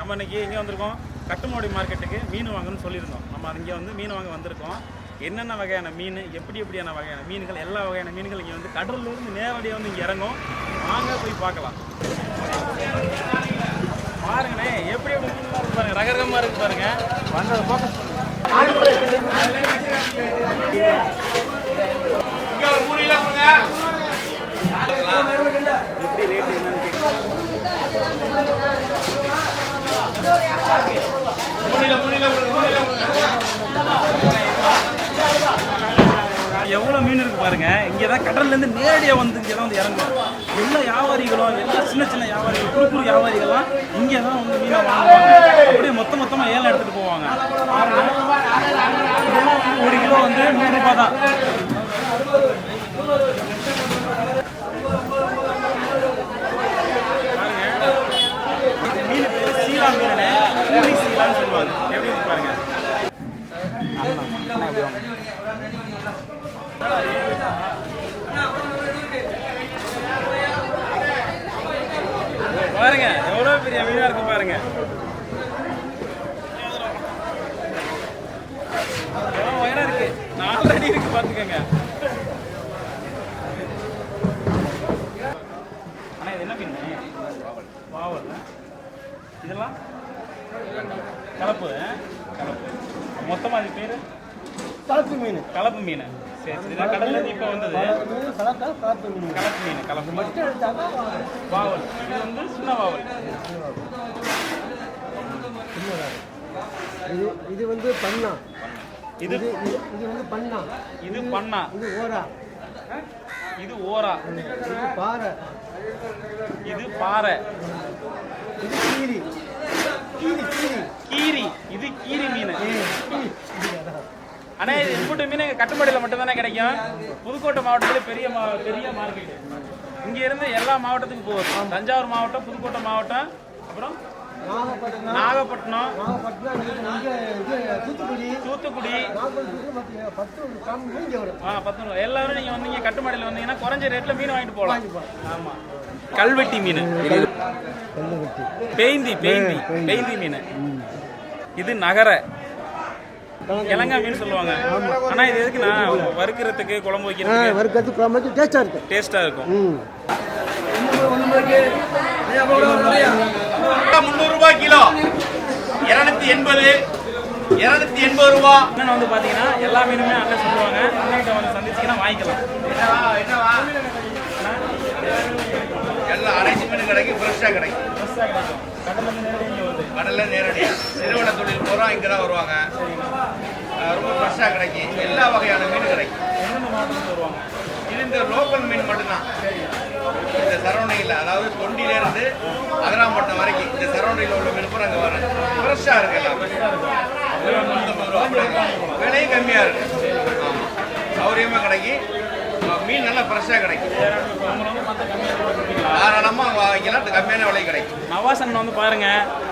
நம்ம இன்னைக்கு எங்கே வந்திருக்கோம்? கட்டுமோடி மார்க்கெட்டுக்கு மீன் வாங்கணும்னு சொல்லியிருந்தோம். நம்ம இங்கே வந்து மீன் வாங்க வந்திருக்கோம். என்னென்ன வகையான மீன் எப்படி எப்படியான வகையான மீன்கள் எல்லா வகையான மீன்கள் இங்கே வந்து கடல்லேருந்து நேரடியாக வந்து இங்கே இறங்கும். வாங்க போய் பார்க்கலாம். பாருங்கண்ணே எப்படி எப்படி மீன்லாம் இருக்கு பாருங்க. ரகரகமாக இருக்குது பாருங்க. வந்ததை ஃபோக்கஸ் எப்படி ரேட்டு என்னன்னு கேட்குறேன் எவ்வளோ மீன் இருக்கு பாருங்க. இங்கே தான் கடல்லேருந்து நேரடியாக வந்து இங்கே தான் வந்து இறங்கும் எல்லா வியாபாரிகளும் எல்லா சின்ன சின்ன வியாபாரிகள் குறு குறு வியாபாரிகள்லாம் இங்கே தான் வந்து மீனை வாங்குவாங்க. அப்படியே மொத்த மொத்தமாக ஏலம் எடுத்துகிட்டு போவாங்க. ஒரு கிலோ வந்து நூறுரூபா தான் பாருங்க இந்த மீன் பேர் சீலா மீன் கூலி சீலான்னு சொல்லுவாங்க எப்படி இருக்கு பாருங்க பாருங்க எவ்வளவு பெரிய மீனா இருக்கு பாருங்க. உயரம் இருக்கு? நாலு அடி இருக்கு பாத்துக்கோங்க. ஆனால் இது என்ன மீன் வாவல் இதெல்லாம்? கலப்பு கலப்பு. மொத்தமா அது பேரு? கலப்பு மீன். கலப்பு மீன். சரி சரி. கடல்ல இப்போ வந்தது. கலப்பு மீன் கலப்பு மீன் கலப்பு மீன். மட்டும் எடுத்தாக்கா வாவல். இது வந்து சின்ன வாவல். இது இது வந்து பண்ணா. இது இது வந்து பண்ணா. இது பண்ணா. இது ஓரா. இது ஓரா. இது பாறை. இது பாறை. இது கீரி கீரி கீரி இது கீரி மீன் ஏய், கீரி. இது அதான். ஆனா இது இம்புட்டு மீன் எங்க கட்டுப்பாடியில் மட்டும் தானே கிடைக்கும்? புதுக்கோட்டை மாவட்டத்துல பெரிய மா பெரிய மார்க்கெட் இங்க இருந்து எல்லா மாவட்டத்துக்கும் போகுது. தஞ்சாவூர் மாவட்டம் புதுக்கோட்டை மாவட்டம் அப்புறம் நாகப்பட்டினம் தூத்துக்குடி ஆ பத்து எல்லாரும் நீங்க வந்தீங்க கட்டுமாடியில் வந்தீங்கன்னா குறைஞ்ச ரேட்ல மீன் வாங்கிட்டு போகலாம். வாங்கி போகலாம். ஆமா. கல்வெட்டி மீன். பெய்ந்தி பெய்ந்தி பெய்ந்தி மீன். இது நகர. கிழங்கா மீன் சொல்லுவாங்க. ஆனா இது எதுக்குன்னா வறுக்கிறதுக்கு குழம்பு வைக்கிறதுக்கு வறுக்கிறது குழம்பு டேஸ்டாக இருக்கும். டேஸ்டா இருக்கும். முந்நூறு ரூபாய் கிலோ. இருநூத்தி எண்பது இருநூத்தி எண்பது ரூபா. அண்ணன் வந்து பாத்தீங்கன்னா எல்லா மீனுமே அண்ணன் சொல்லுவாங்க. வந்து சந்திச்சீங்கன்னா வாங்கிக்கலாம். என்னவா எல்லாம் மீன் கிடைக்கும் ஃப்ரெஷ்ஷாக கிடைக்கும். கடல்ல நேரடியாக நிறுவன தொழில் பூரா இங்கே தான் வருவாங்க. அஹ் ஃப்ரெஷ்ஷாக கிடைக்கும் எல்லா வகையான மீன் கிடைக்கும். இது இந்த லோக்கல் மீன் மட்டும்தான். இந்த சரௌண்டிங்கில் அதாவது தொண்டிலேருந்து அதிராம்பட்டினம் வரைக்கும் இந்த சரௌண்டிங்கில் உள்ள மீன் பூரா அங்கே வரேன் ஃப்ரெஷ்ஷாக இருக்கு எல்லாமே. விலையும் கம்மியாக இருக்கு. ஆமாம் சௌரியமாக கிடைக்கும் மீன் நல்லா ஃப்ரெஷ்ஷாக கிடைக்கும். தாராளமாக வாங்கிக்கலாம். கம்மியான விலை கிடைக்கும். நவாஸ் அண்ணன் வந்து பாருங்க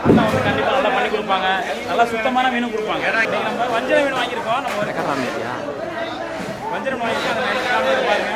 அண்ணன் வந்து கண்டிப்பா நல்லா பண்ணி கொடுப்பாங்க. நல்லா சுத்தமான மீனும் கொடுப்பாங்க. இன்னைக்கு நம்ம வஞ்சர மீன் வாங்கியிருக்கோம். நம்ம வந்து வஞ்சரம் வாங்கியிருக்கோம். அதை நினைக்காம பாருங்க.